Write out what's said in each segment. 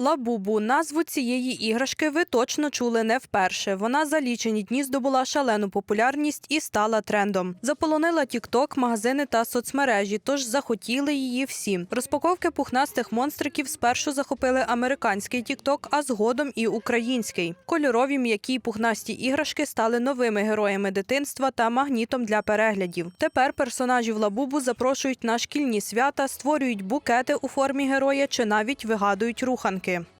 Лабубу назву цієї іграшки ви точно чули не вперше. Вона за лічені дні здобула шалену популярність і стала трендом. Заполонила тікток, магазини та соцмережі, тож захотіли її всі. Розпаковки пухнастих монстриків спершу захопили американський тікток, а згодом і український. Кольорові м'які пухнасті іграшки стали новими героями дитинства та магнітом для переглядів. Тепер персонажів Лабубу запрошують на шкільні свята, створюють букети у формі героя чи навіть вигадують руханки. У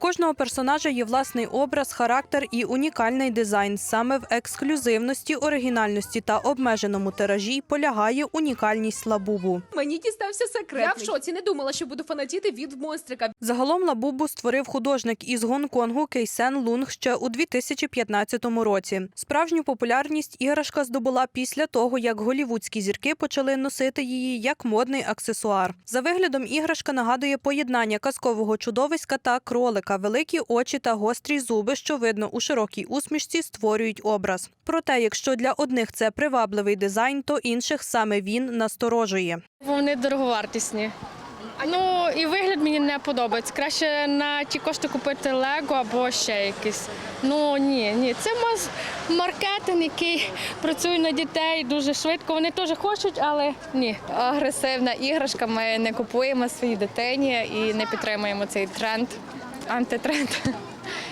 кожного персонажа є власний образ, характер і унікальний дизайн. Саме в ексклюзивності, оригінальності та обмеженому тиражі полягає унікальність лабубу. Мені дістався секретний. Я в шоці не думала, що буду фанатіти від монстрика. Загалом лабубу створив художник із Гонконгу Кейсен Лунг ще у 2015 році. Справжню популярність іграшка здобула після того, як голівудські зірки почали носити її як модний аксесуар. За виглядом іграшка нагадує поєднання казкового чудовиська та кролика. Великі очі та гострі зуби, що видно у широкій усмішці, створюють образ. Проте, якщо для одних це привабливий дизайн, то інших саме він насторожує. Вони дороговартісні. Ну і вигляд мені не подобається. Краще на ті кошти купити Лего або ще якийсь. Ну ні, ні. Це маркетинг, який працює на дітей дуже швидко. Вони теж хочуть, але ні. агресивна іграшка. Ми не купуємо своїй дитині і не підтримуємо цей тренд, антитренд.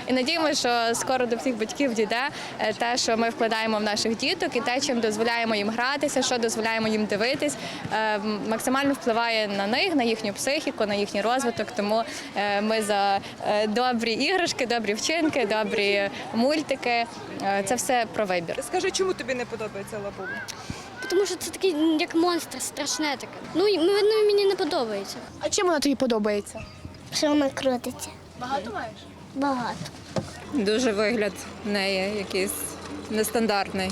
І надіємося, що скоро до всіх батьків дійде е, те, що ми вкладаємо в наших діток, і те, чим дозволяємо їм гратися, що дозволяємо їм дивитись, е, максимально впливає на них, на їхню психіку, на їхній розвиток. Тому е, ми за добрі іграшки, добрі вчинки, добрі мультики. Це все про вибір. Скажи, чому тобі не подобається лабубу? Тому що це такий як монстр, страшне таке. Ну, і, ну мені не подобається. А чим вона тобі подобається? Що вона крутиться? Багато маєш? Багато. Дуже вигляд в неї якийсь нестандартний.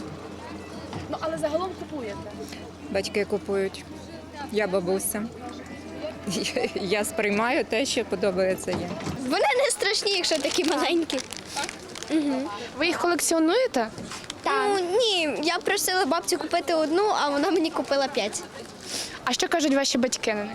Ну але загалом купуєте. Батьки купують. Я бабуся. Я сприймаю те, що подобається їм. Вони не страшні, якщо такі маленькі. Ви їх колекціонуєте? Ну, ні, я просила бабцю купити одну, а вона мені купила п'ять. А що кажуть ваші батьки на них?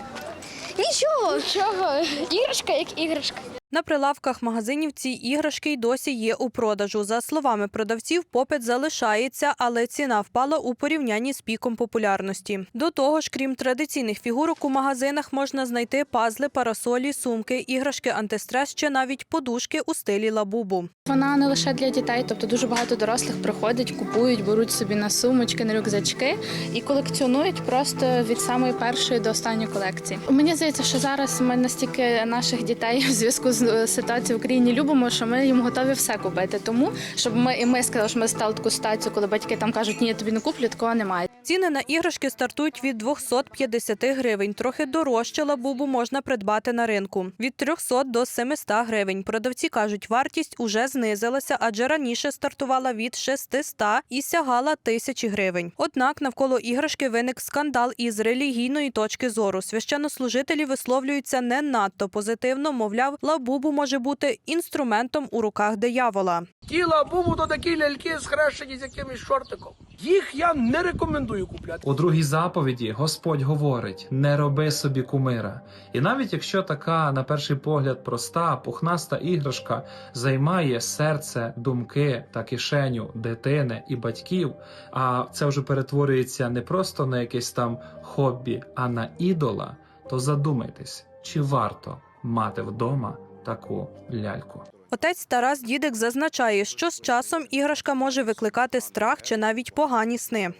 Нічого. Нічого. Іграшка як іграшка. На прилавках магазинів ці іграшки й досі є у продажу. За словами продавців, попит залишається, але ціна впала у порівнянні з піком популярності. До того ж, крім традиційних фігурок, у магазинах можна знайти пазли, парасолі, сумки, іграшки антистрес чи навіть подушки у стилі лабубу. Вона не лише для дітей, тобто дуже багато дорослих приходять, купують, беруть собі на сумочки, на рюкзачки і колекціонують просто від самої першої до останньої колекції. Мені здається, що зараз ми настільки наших дітей в зв'язку з е, ситуацією в Україні любимо, що ми їм готові все купити. Тому щоб ми і ми сказали, що ми стали таку ситуацію, коли батьки там кажуть, ні, я тобі не куплю, такого немає. Ціни на іграшки стартують від 250 гривень. Трохи дорожче лабубу можна придбати на ринку. Від 300 до 700 гривень. Продавці кажуть, вартість уже знизилася, адже раніше стартувала від 600 і сягала тисячі гривень. Однак навколо іграшки виник скандал із релігійної точки зору. Священнослужителі висловлюються не надто позитивно, мовляв, лабубу може бути інструментом у руках диявола. Тіла бубу то такі ляльки схрещені з якимось шортиком. Їх я не рекомендую купляти. У другій заповіді Господь говорить: не роби собі кумира. І навіть якщо така, на перший погляд, проста, пухнаста іграшка займає серце, думки та кишеню дитини і батьків, а це вже перетворюється не просто на якесь там хобі, а на ідола, то задумайтесь, чи варто мати вдома таку ляльку. Отець Тарас Дідик зазначає, що з часом іграшка може викликати страх чи навіть погані сни.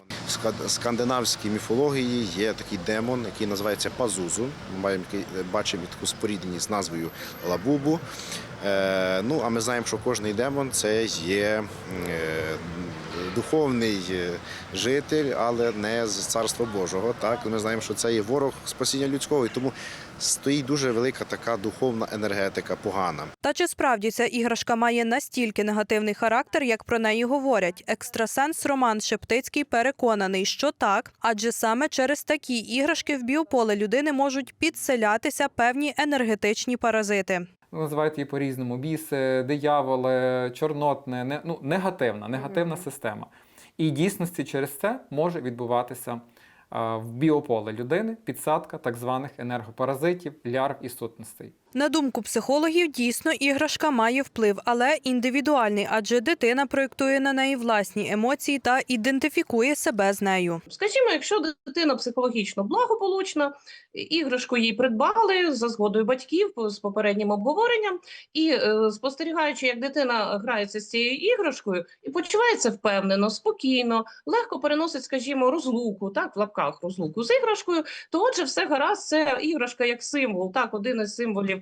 В скандинавській міфології є такий демон, який називається Пазузу. Ми маємо такий- бачимо таку спорідненість з назвою Лабубу. Е, ну, а ми знаємо, що кожний демон це є е, духовний е, житель, але не з царства Божого. Так, ми знаємо, що це є ворог спасіння людського, і тому стоїть дуже велика така духовна енергетика погана. Та чи справді ця іграшка має настільки негативний характер, як про неї говорять? Екстрасенс Роман Шептицький переконаний, що так, адже саме через такі іграшки в біополе людини можуть підселятися певні енергетичні паразити. Називають її по-різному: біси, дияволи, чорнотне, не, ну, негативна, негативна система. І дійсності через це може відбуватися а, в біополе людини підсадка так званих енергопаразитів, лярв і сутностей. На думку психологів, дійсно іграшка має вплив, але індивідуальний, адже дитина проєктує на неї власні емоції та ідентифікує себе з нею. Скажімо, якщо дитина психологічно благополучна, іграшку їй придбали за згодою батьків з попереднім обговоренням, і е, спостерігаючи, як дитина грається з цією іграшкою і почувається впевнено, спокійно, легко переносить, скажімо, розлуку, так в лапках розлуку з іграшкою, то отже, все гаразд, це іграшка як символ, так один із символів.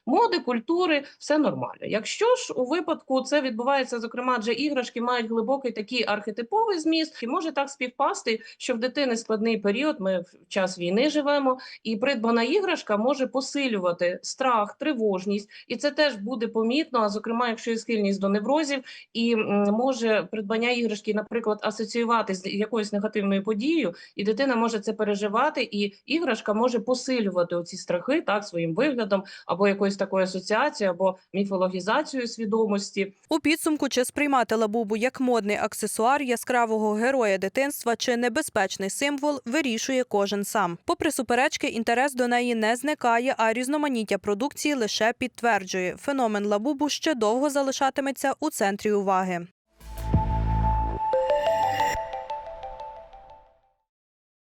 Моди, культури, все нормально. Якщо ж у випадку це відбувається, зокрема, адже іграшки мають глибокий такий архетиповий зміст, і може так співпасти, що в дитини складний період. Ми в час війни живемо, і придбана іграшка може посилювати страх, тривожність, і це теж буде помітно. А зокрема, якщо є схильність до неврозів, і може придбання іграшки, наприклад, асоціювати з якоюсь негативною подією, і дитина може це переживати, і іграшка може посилювати оці страхи так своїм виглядом або якоюсь такою асоціацією, або міфологізацією свідомості. У підсумку, чи сприймати лабубу як модний аксесуар яскравого героя дитинства чи небезпечний символ, вирішує кожен сам. Попри суперечки, інтерес до неї не зникає, а різноманіття продукції лише підтверджує. Феномен лабубу ще довго залишатиметься у центрі уваги.